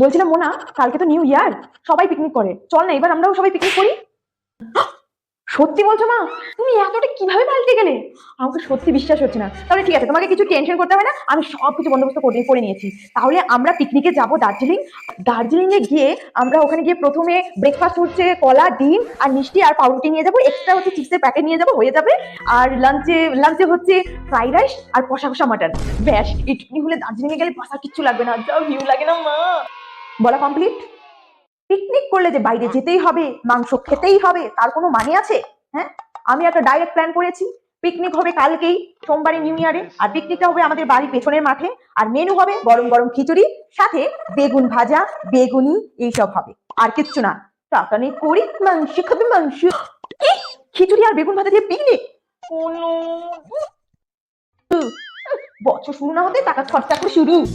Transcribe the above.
বলছিলাম, মোনা, কালকে তো নিউ ইয়ার সবাই পিকনিক করে। চল না, এবার আমরাও সবাই পিকনিক করি। সত্যি বলছো, মা? তুমি এতটা কীভাবে পাল্টে গেলে? আমাকে সত্যি বিশ্বাস হচ্ছে না। তাহলে ঠিক আছে, তোমাকে কিছু টেনশন করতে হবে না, আমি সব কিছু বন্দোবস্ত করে করে নিয়েছি। তাহলে আমরা পিকনিকে যাব দার্জিলিং। দার্জিলিং এ গিয়ে আমরা ওখানে গিয়ে প্রথমে ব্রেকফাস্ট হচ্ছে কলা, ডিম আর মিষ্টি আর পাউরুটি নিয়ে যাব। এক্সট্রা হচ্ছে চিপসের প্যাকেট নিয়ে যাব, হয়ে যাবে। আর লাঞ্চে লাঞ্চে হচ্ছে ফ্রাইড রাইস আর কষা কষা মাটন ব্যাস, এটুকুনি হলে দার্জিলিং এ গেলে পাশা কিচ্ছু লাগবে না। যা ভিউ লাগে না, মা। বলা কমপ্লিট পিকনিক করলে যে বাইরে যেতেই হবে, মাংস খেতেই হবে, তার কোনো মানে আছে? হ্যাঁ? আমি একটা ডাইরেক্ট প্ল্যান করেছি। পিকনিক হবে কালকেই, সোমবারে নিউ ইয়ারে আর পিকনিকটা হবে আমাদের বাড়ির পেছনের মাঠে। আর মেনু হবে গরম গরম খিচুড়ি, সাথে বেগুন ভাজা, বেগুনি, এইসব হবে। আর কিচ্ছু না। টাকা করি। মাংস খাবে, মাংস? খিচুড়ি আর বেগুন ভাজা দিয়ে পিকনিক বছর শুরু না হতে টাকা খরচা করে শুরু।